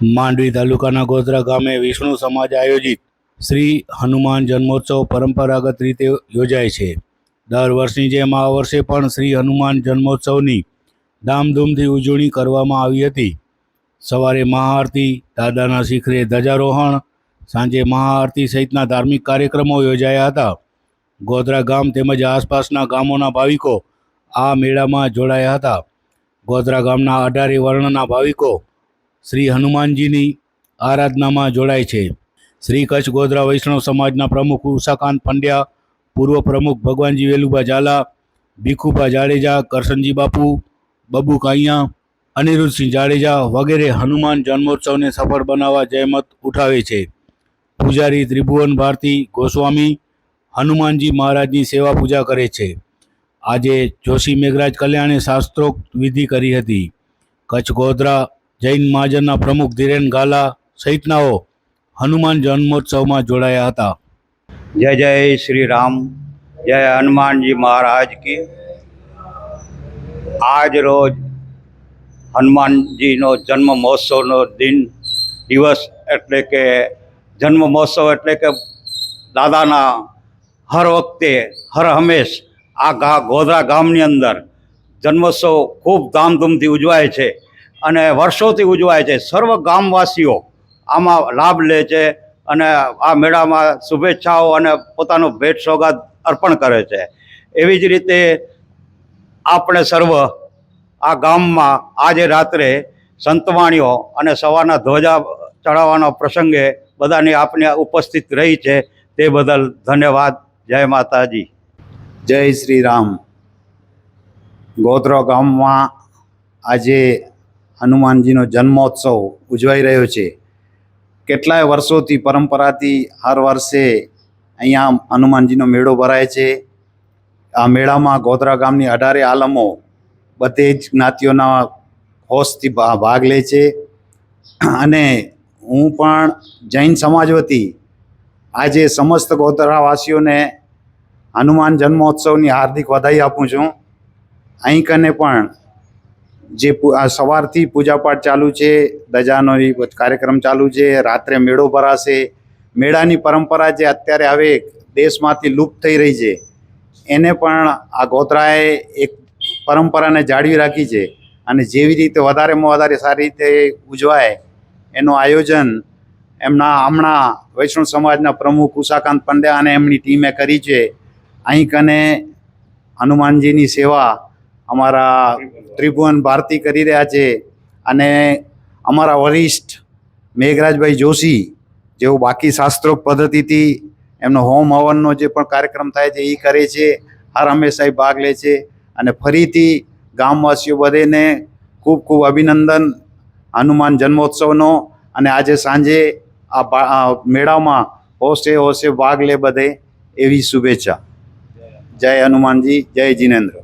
માંડવી તાલુકાના ગોધરા ગામે વિષ્ણુ સમાજ આયોજિત શ્રી હનુમાન જન્મોત્સવ પરંપરાગત રીતે યોજાય છે. દર વર્ષની જેમ આ વર્ષે પણ શ્રી હનુમાન જન્મોત્સવની ધામધૂમથી ઉજવણી કરવામાં આવી હતી. સવારે મહાઆરતી, દાદાના શિખરે ધ્વજારોહણ, સાંજે મહાઆરતી સહિતના ધાર્મિક કાર્યક્રમો યોજાયા હતા. ગોધરા ગામ તેમજ આસપાસના ગામોના ભાવિકો આ મેળામાં જોડાયા હતા. ગોધરા ગામના અઢારે વર્ણના ભાવિકો શ્રી હનુમાનજીની આરાધનામાં જોડાય છે. શ્રી કચ્છ ગોધરા વૈષ્ણવ સમાજના પ્રમુખ ઉષાકાંત પંડ્યા, પૂર્વ પ્રમુખ ભગવાનજી વેલુભા ઝાલા, ભીખુભા જાડેજા, કરશનજી બાપુ, બબુ કાંયા અનિરુદ્ધસિંહ જાડેજા વગેરે હનુમાન જન્મોત્સવને સફળ બનાવવા જહેમત ઉઠાવે છે. પૂજારી ત્રિભુવન ભારતી ગોસ્વામી હનુમાનજી મહારાજની સેવા પૂજા કરે છે. આજે જોશી મેઘરાજ કલ્યાણે શાસ્ત્રોક્ત વિધિ કરી હતી. કચ્છ ગોધરા જૈન મહાજનના પ્રમુખ ધીરેન ગાલા સહિતનાઓ હનુમાન જન્મોત્સવમાં જોડાયા હતા. જય જય શ્રી રામ, જય હનુમાનજી મહારાજ કી. આજ રોજ હનુમાનજીનો જન્મ મહોત્સવનો દિન, દિવસ એટલે કે જન્મ મહોત્સવ એટલે કે દાદાના હર વખતે, હર હંમેશ આ ગા ગોધરા ગામની અંદર જન્મોત્સવ ખૂબ ધામધૂમથી ઉજવાય છે. અને વર્ષોથી ઉજવાય છે. સર્વ ગામવાસીઓ આમાં લાભ લે છે અને આ મેળામાં શુભેચ્છાઓ અને પોતાનો ભેટ સોગાદ અર્પણ કરે છે. એવી જ રીતે આપણે સર્વ આ ગામમાં આજે રાત્રે સંતવાણીઓ અને સવારના ધ્વજા ચડાવવાનો પ્રસંગે બધાની આપને ઉપસ્થિત રહી છે. તે બદલ ધન્યવાદ. જય માતાજી. જય શ્રી રામ. ગોધરા ગામમાં આજે હનુમાનજીનો જન્મોત્સવ ઉજવાઈ રહ્યો છે. કેટલાય વર્ષોથી પરંપરાથી હર વર્ષે અહીંયા હનુમાનજીનો મેળો ભરાય છે. આ મેળામાં ગોધરા ગામની અઢારે આલમો બધે જ જ્ઞાતિઓના હોશથી ભાગ લે છે. અને હું પણ જૈન સમાજ વતી આજે સમસ્ત ગોધરાવાસીઓને હનુમાન જન્મોત્સવની હાર્દિક વધાઈ આપું છું. અહીં કને પણ જે સવારથી પૂજાપાઠ ચાલુ છે ધજાનો કાર્યક્રમ ચાલુ છે, રાત્રે મેળો ભરાશે. મેળાની પરંપરા જે અત્યારે હવે દેશમાંથી લુપ્ત થઈ રહી છે, એને પણ આ ગોધરાએ એક પરંપરાને જાળવી રાખી છે અને જેવી રીતે વધારેમાં વધારે સારી રીતે ઉજવાય, એનું આયોજન એમના હમણાં વૈષ્ણવ સમાજના પ્રમુખ ઉષાકાંત પંડ્યા અને એમની ટીમે કરી છે. અહીં કને હનુમાનજીની સેવા અમારા ત્રિભુવન ભારતી કરી રહ્યા છે અને અમારા વરિષ્ઠ મેઘરાજભાઈ જોશી જેઓ બાકી શાસ્ત્રોક્ત પદ્ધતિથી એમનો હોમ હવનનો જે પણ કાર્યક્રમ થાય છે એ કરે છે, હર હંમેશા ભાગ લે છે અને ફરીથી ગામવાસીઓ બધેને ખૂબ ખૂબ અભિનંદન, હનુમાન જન્મોત્સવનો અને આજે સાંજે આ મેળામાં હોશે હોશે ભાગ લે બધે એવી શુભેચ્છા. જય હનુમાનજી, જય જિનેન્દ્ર.